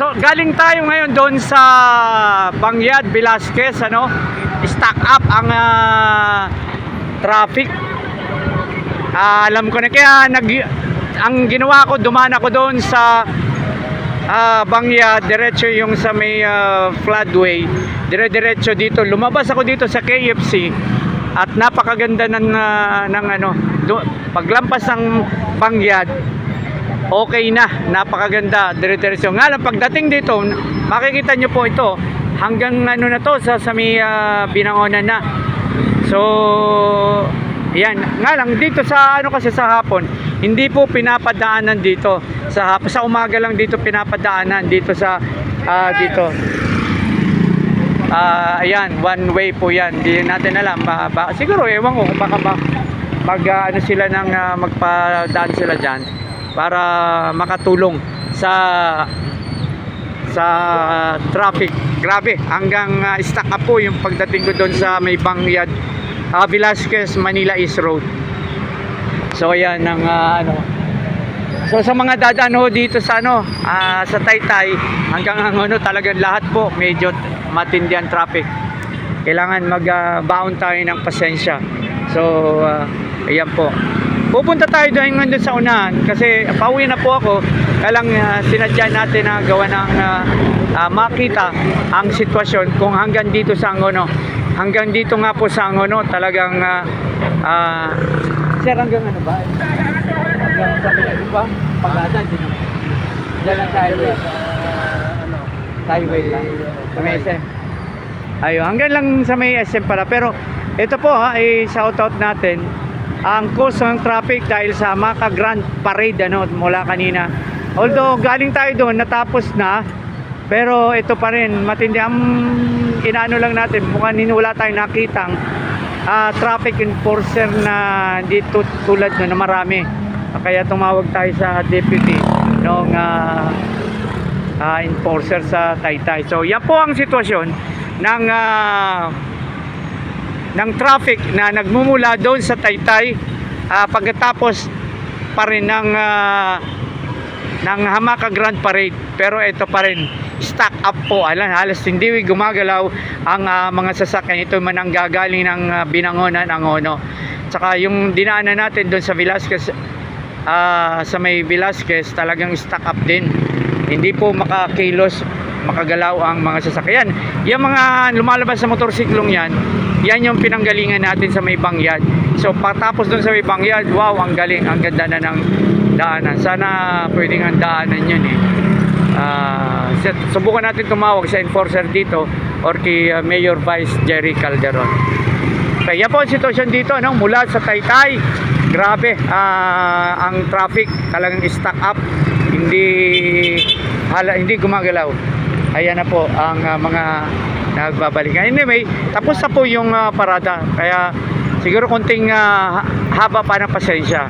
So, galing tayo ngayon doon sa Bangyad, Velasquez, ano? Stack up ang ah, traffic. Ah, alam ko na kaya nag ang ginawa ko dumaan ako doon sa ah, Bangyad, diretso yung sa may ah, floodway. Dire-diretso dito. Lumabas ako dito sa KFC at napakaganda ng ah, ng ano, do, paglampas ng Bangyad, okay na, napakaganda, dire-diretso. Nga lang, pagdating dito, makikita nyo po ito, hanggang ano na to, sa, sa may ah, binangonan na. So, yan. Nga lang, dito sa ano kasi sa hapon, hindi po pinapadaanan dito. Sa hapon, sa umaga lang dito pinapadaanan dito sa ah, dito. Ah, ayan, one way po 'yan. Hindi natin alam. Ba, ba- siguro ewan ko baka ba, mag ah, ano sila ng ah, magpadaan sila diyan para makatulong sa sa traffic. Grabe, hanggang ah, stuck up po yung pagdating ko doon sa may Bangyad ah, Velasquez Manila East Road. So ayan ang ah, ano. So sa mga dadaan ho dito sa ano, ah, sa Taytay hanggang ang ano talagang lahat po medyo matindi ang traffic. Kailangan mag-bound tayo ng pasensya. So ah, ayan po. Pupunta tayo doon ngayon sa unahan kasi pauwi na po ako. Kailang uh, sinadya natin na gawa ng ah, ah, makita ang sitwasyon kung hanggang dito sa Angono. Hanggang dito nga po sa Angono talagang ah, ah, Sir, hanggang ano ba? Hanggang sa Pilipinas ba? Pag-asa, di naman. Diyan lang sa highway. Sa highway. Sa may SM. Ayun, hanggang lang sa may SM pala. Pero ito po ha, i-shoutout natin ang course ng traffic dahil sa Maka Grand Parade ano, mula kanina. Although galing tayo doon, natapos na. Pero ito pa rin, matindi. Ang inaano lang natin, mukhang wala tayong nakitang ah, traffic enforcer na dito tulad na, na marami. Kaya tumawag tayo sa deputy ng enforcer sa Taytay. So yan po ang sitwasyon ng ah, ng traffic na nagmumula doon sa Taytay ah, pagkatapos pa rin ng ah, ng Hamaka Grand Parade. Pero ito pa rin stock up po. Alam halos hindi gumagalaw ang ah, mga sasakyan. Ito man ang gagaling ng ah, Binangonan Angono tsaka yung dinaanan natin doon sa Velasquez ah, sa may Velasquez talagang stock up din. Hindi po makakilos makagalaw ang mga sasakyan. Yung mga lumalabas sa motorsiklong yan yan yung pinanggalingan natin sa may bangyad. So patapos doon sa may bangyad wow ang galing ang ganda na ng daanan. Sana pwedeng ang daanan yun eh. Set- subukan natin tumawag sa enforcer dito or kay ah, Mayor Vice Jerry Calderon. Kaya po ang sitwasyon dito no, mula sa Taytay. Grabe ah, ang traffic talagang stuck up. Hindi hala, hindi gumagalaw ayan na po ang ah, mga nagbabalikan anyway tapos na po yung ah, parada. Kaya siguro konting ha- haba pa ng pasensya